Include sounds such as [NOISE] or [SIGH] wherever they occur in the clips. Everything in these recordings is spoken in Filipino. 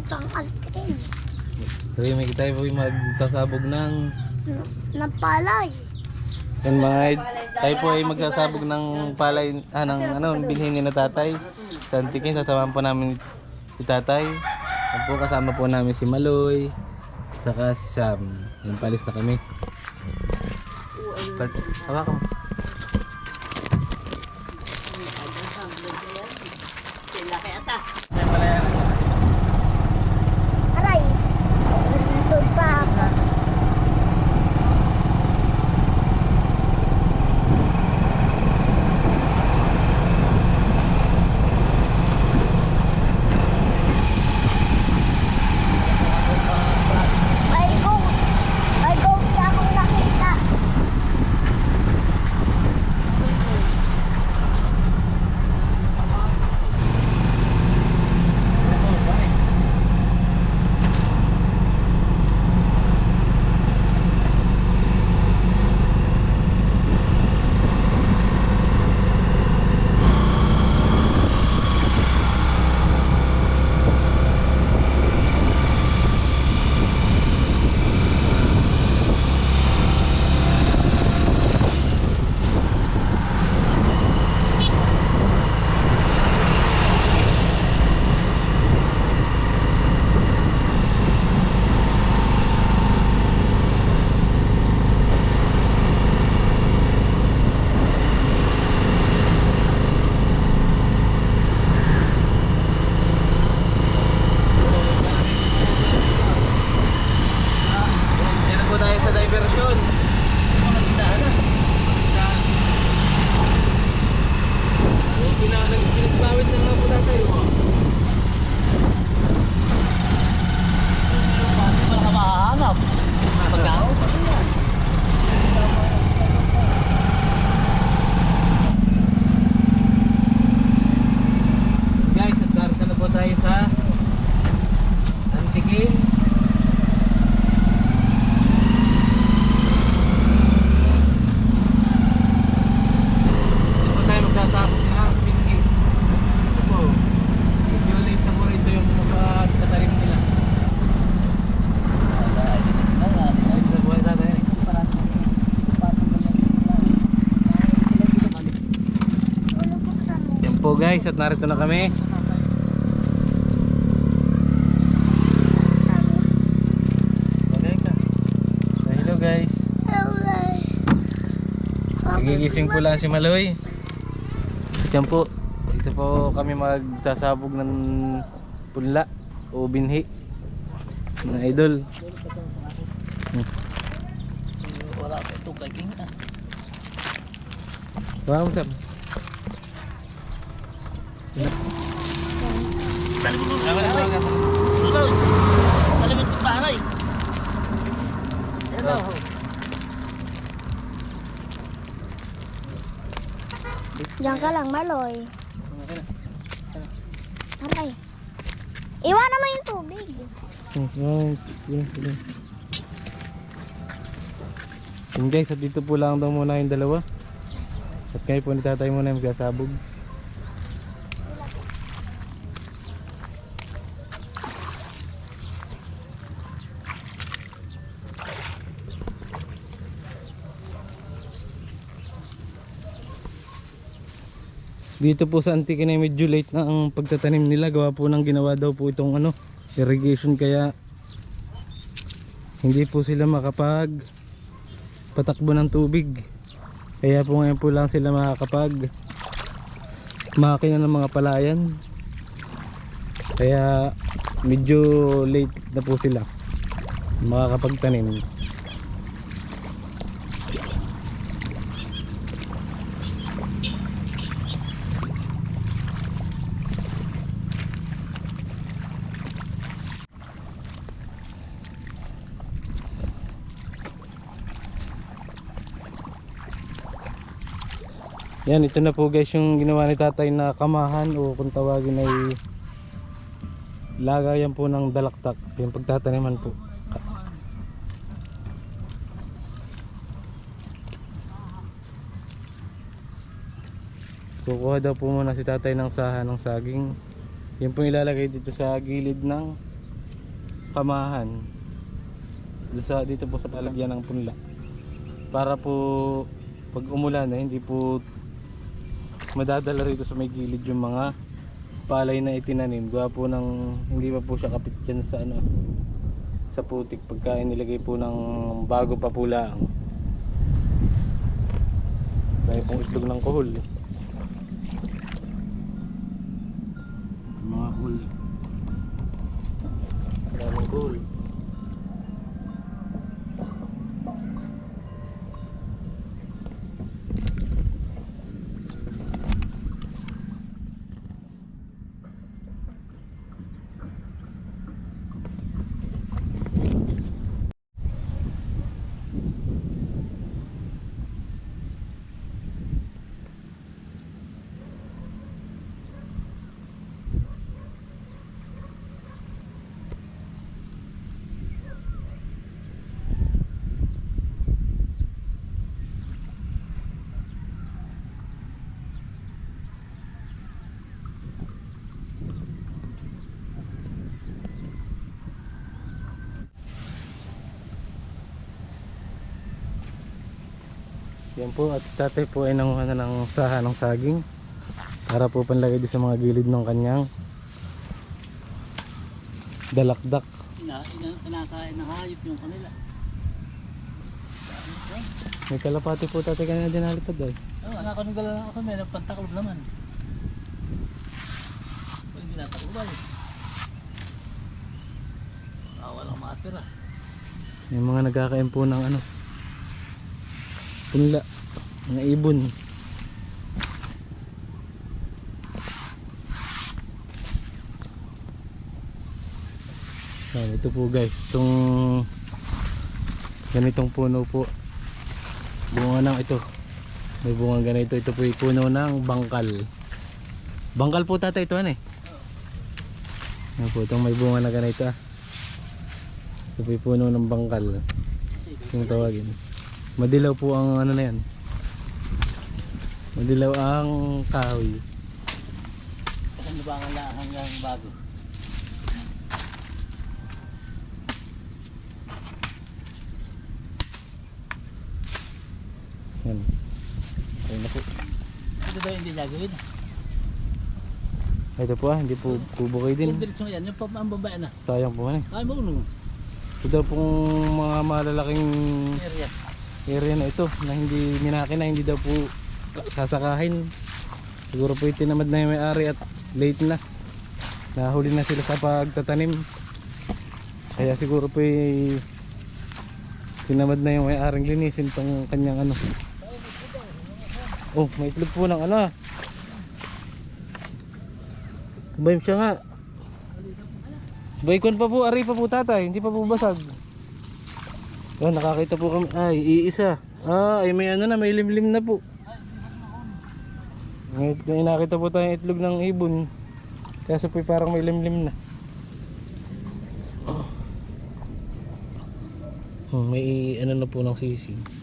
Papuntang Altin. Kaya may tayo po yung magsasabog ng N- Napalay. yan mga tayo po ay magsasabog ng palay ah, ng ano bilhin ni na tatay sa antikin sasamahan po namin si tatay yan po kasama po namin si Maloy saka si Sam yan palis na kami. Hawakan mo. Guys, at narito na kami. Ah, Hello guys. Nagigising po lang si Maloy. Diyan po. Dito po kami magsasabog ng punla o binhi. Mga idol. Wala ka ito kay King. Wow, Sam. Dali mo nun. Tama na ba? Tuloy. Dali mo ng bahay. Hello. Diyan ka lang, Maloy. Aray. Iwan naman yung tubig. Wow, sige, sige. Yun guys, at dito po lang daw muna yung dalawa. At kayo po ni tatay muna yung magkasabog. Dito po sa Antique na medyo late na ang pagtatanim nila. Gawa po ng ginawa daw po itong ano, irrigation kaya hindi po sila makapag patakbo ng tubig. Kaya po ngayon po lang sila makakapag makina ng mga palayan. Kaya medyo late na po sila makakapagtanim. Yan, ito na po guys yung ginawa ni tatay na kamahan o kung tawagin ay lagayan po ng dalaktak. Yung pagtataniman po. Kukuha daw po muna si tatay ng saha ng saging Yan po ilalagay dito sa gilid ng kamahan. Dito, sa, dito po sa palagyan ng punla. Para po pag umulan na hindi po madadala rito sa may gilid yung mga palay na itinanim. Gawa po ng hindi pa po siya kapit dyan sa ano sa putik pagka nilagay po ng bago pa po lang. Dahil pong itlog ng kuhol. Mga kuhol. Maraming kuhol. Yan po at tatay po ay nanguha na ng saha ng saging para po panlagay din sa mga gilid ng kanyang dalakdak. Ina, ina, kinakain ng hayop yung kanila. May kalapati po tatay kanina dinalipad ay. Oh, anak ko lang ako, may pantaklob naman. Pag ginatakloban eh. Ah, walang matira. Yung mga nagkakain po ng ano punla mga ibon. Yan, ito po guys, itong ganitong puno po. Bunga ng ito. May bunga ganito. Ito po yung puno ng bangkal. Bangkal po tata ito ano eh. Yan po, itong may bunga na ganito ah. Ito po yung puno ng bangkal. Yung tawagin. Madilaw po ang ano na yan. Madilaw ang kahoy. Kasi ba ang hanggang bago? Yan. Ayun na po. Ito daw hindi gagawin. Ito po ah, hindi po bubukay din. diretsyon yan, yung pa ang babae na. Sayang po ano eh. Ay, maulong. Ito daw pong mga malalaking Area. Area na ito na hindi minaki na hindi daw po sasakahin. Siguro po itinamad na yung may-ari at late na. Nahuli na sila sa pagtatanim. Kaya siguro po eh, tinamad na yung may-aring linisin tong kanyang ano. Oh, may itlog po ng ano ah. Bayim siya nga. Baykon pa po, ari pa po tatay, hindi pa po basag. Yan, nakakita po kami. Ay, iisa. Ah, ay may ano na, may limlim na po. May, may nakita po tayong itlog ng ibon. Kaso po parang may limlim na. Oh, may ano na po ng sisig.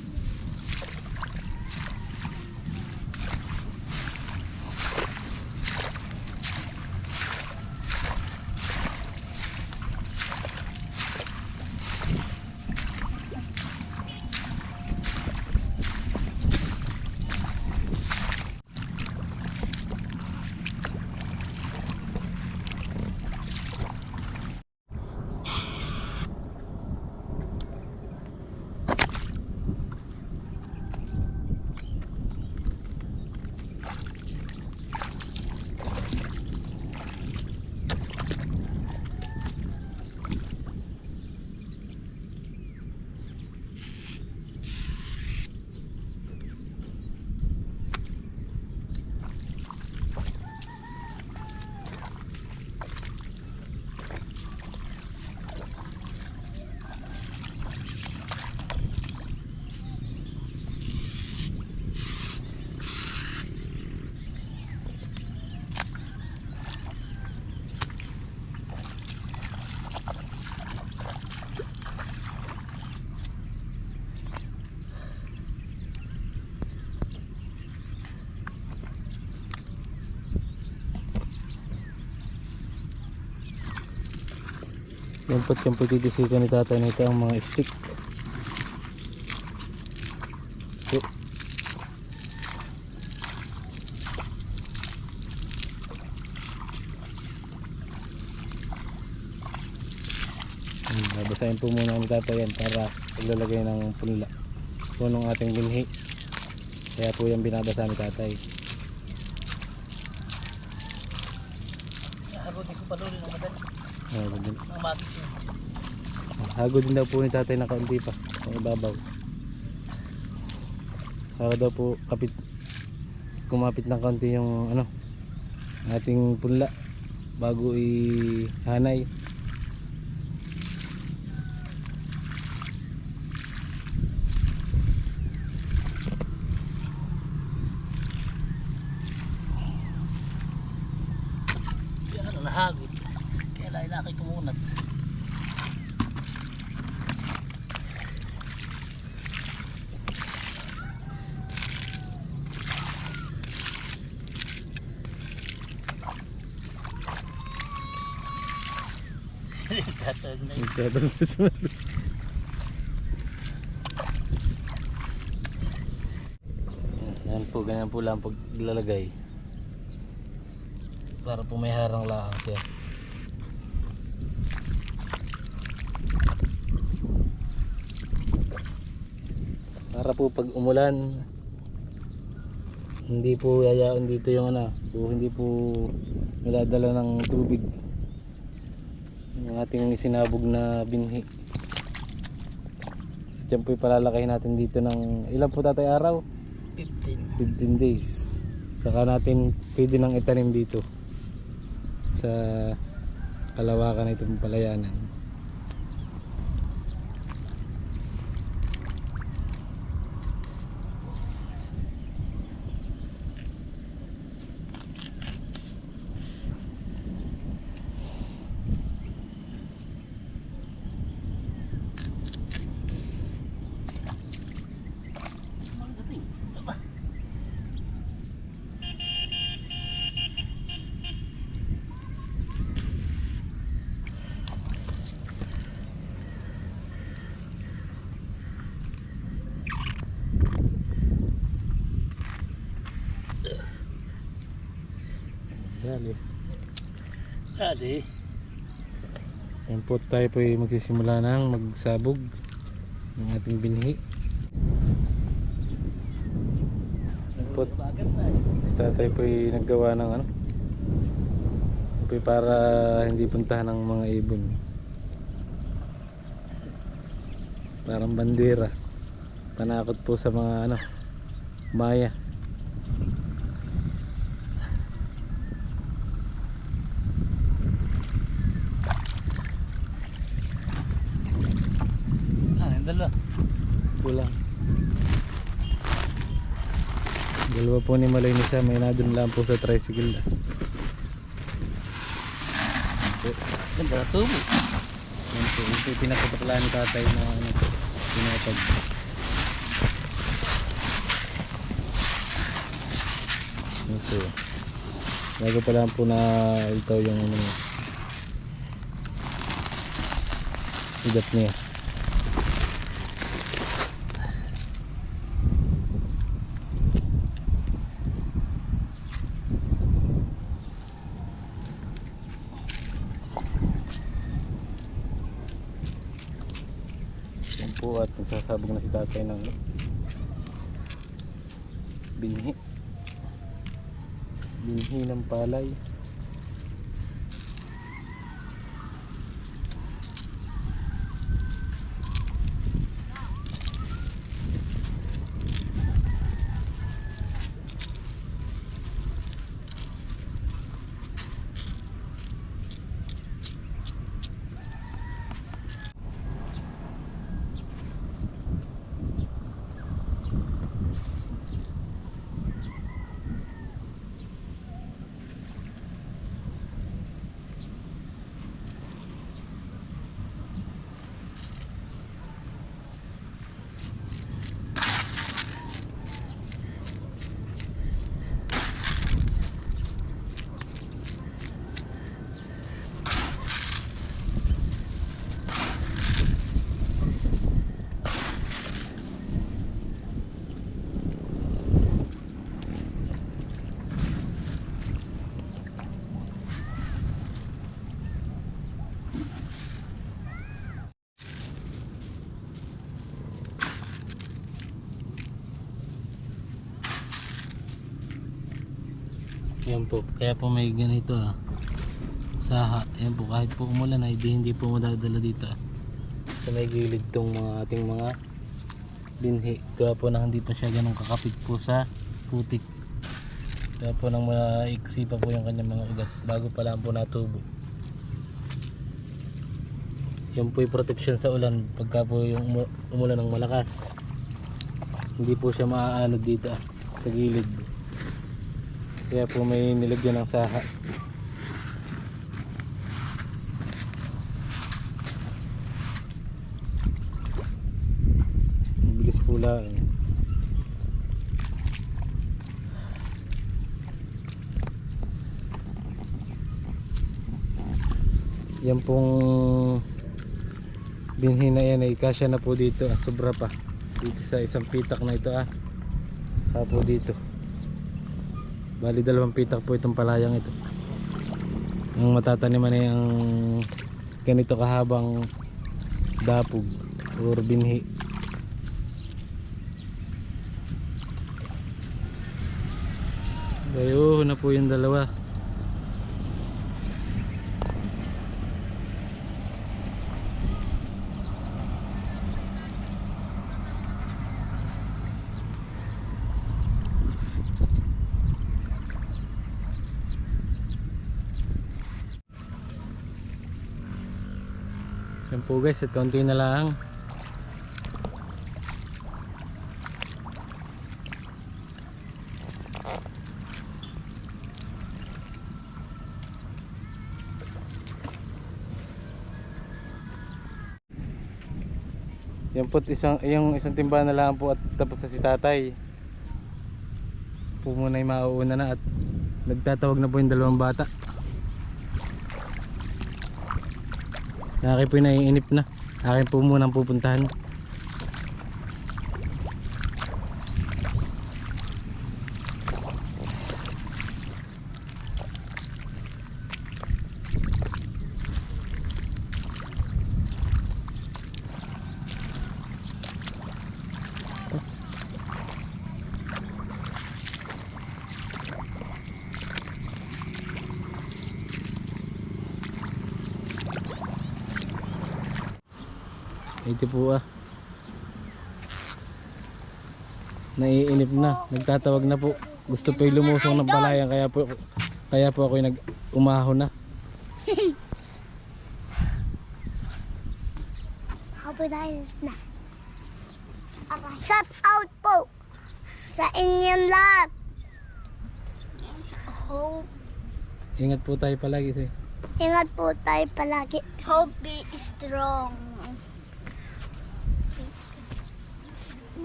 Yan po't yung pagtitisikan ni tatay nito ang mga stick. So, Hmm, Babasahin po muna ang tatay yan para paglalagay ng punla. Punong ating binhi. Kaya po yung binabasa ni tatay. Ako di ko pa doon ng madali. Hago din, Ang magis yun. hago din daw po ni tatay na kaunti pa. Ang ibabaw. Para daw po kapit kumapit ng kaunti yung ano ating punla bago i-hanay. Yan ano, nahagod. Kaya lailaki ko muna. Tatag na yun. Nagtatanong na si Maloy. Yan po, ganyan po lang paglalagay. Para po may harang lang siya. Para po pag umulan, hindi po yayaon dito yung ano, hindi po madadala ng tubig yung ating sinabog na binhi Diyan po ipalalakayin natin dito ng ilan po tatay araw? 15. 15 days saka natin pwede nang itanim dito sa kalawakan na itong palayanan Dali. Dali. Yan po tayo po magsisimula ng magsabog ng ating binhi. Yan po, si tatay po naggawa ng ano. Po para hindi puntahan ng mga ibon. Parang bandera. Panakot po sa mga ano, maya. Dalawa. Kulang. Dalawa po ni Maloy nisa, may nadun lang po sa tricycle na. Ganda na tubo. Po, ito yung pinapapaklaan ni tatay na ano, pinapag. Yan po. Bago pa lang po na ito yung ano, idat niya. Yan po at nagsasabog na si tatay ng binhi. Binhi ng palay. Yan po, kaya po may ganito ah. Saha, yan po, kahit po umulan ay di, hindi po madadala dito ah. Sa may gilid tong mga ating mga binhi. Kaya po na hindi pa siya ganun kakapit po sa putik. Kaya po nang maiksi pa po yung kanyang mga ugat bago pa lang po natubo. Yan po yung protection sa ulan pagka po yung umu- umulan ng malakas. Hindi po siya maaanod dito ah, sa gilid. Kaya po may nilagyan ng saha. Bilis po lang. Yan pong binhi na yan ay kasya na po dito sobra pa dito sa isang pitak na ito ah saka po dito bali dalawang pitak po itong palayang ito. Ang matataniman ay ang ganito kahabang dapog or binhi. Bayo na po yung dalawa Yan po guys, at konti na lang. Yan po isang yung isang timba na lang po at tapos na si tatay. Po muna yung mauuna na at nagtatawag na po yung dalawang bata. Akin po naiinip na. Akin po muna ang pupuntahan. Ito po ah. Naiinip na. Nagtatawag na po. Gusto pa yung lumusong ng palayan kaya po kaya po [LAUGHS] ako yung nag umahon na. Na. Shout out po sa inyong lahat. Hope, Ingat po tayo palagi. Say. ingat po tayo palagi. Hope be strong.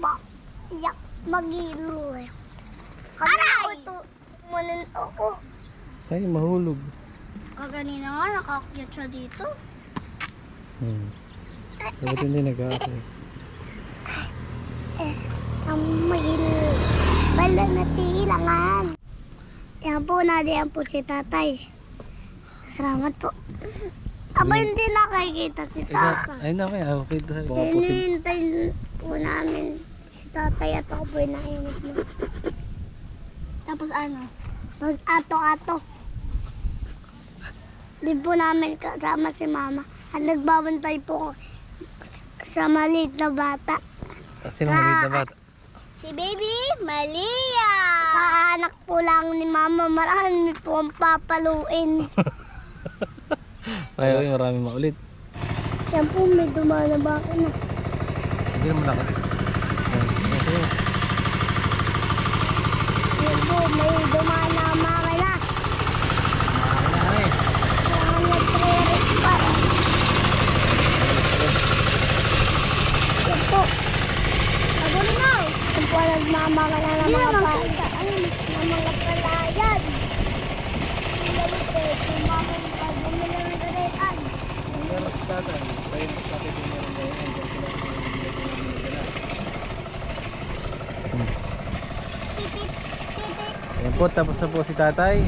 Ba, yak, magilo eh. Aray! Ito, manin ako. Ay, mahulog. Kaganina nga, nakakyat siya dito. Hmm. Dapat hindi nag-aasay. Ang magilo. Bala na tilangan. Yan po, nadiyan po si tatay. Salamat po. Aba, hindi nakikita si tatay. Ay, na kaya. Okay, si... Hinihintay po namin tatay at ako po yung nainit na. Tapos ano? Tapos ato-ato. Di po namin kasama si mama. At nagbabantay po ko sa maliit na bata. Sino maliit na bata? Si Baby Malia! Kaanak po lang ni Mama. Marami po ang papaluin. [LAUGHS] Ay, ay, marami maulit. Yan po, may dumana ba na. Hindi naman ako. Yan po, may dumana mama na. Ay, Kaya nagre-rex pa. Po. Agad na. Yan po, nagmamama na ng mga bata. Ng mga palayan. Yan po, tumama na bumili ng garetan. Pero si tatay, tayo tatay din meron na yun. Hanggang sila ang nila. Pipit, pipit. Ayan po, tapos na po si tatay.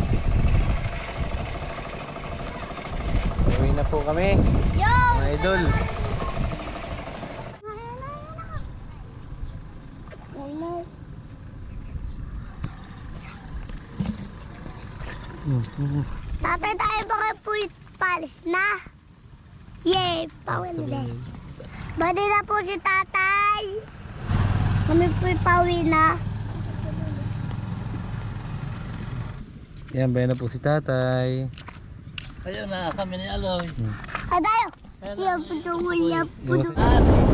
Uwi na po kami, Yo! mga idol. Tatay tayo ba kayo po palis na? Yay! Pauwi na din. Bali na po si tatay. Kami po pauwi na. Yan, bayan na po si tatay. Ayun na, kami ni Aloy. Ay tayo. Yan po ito. Yan si-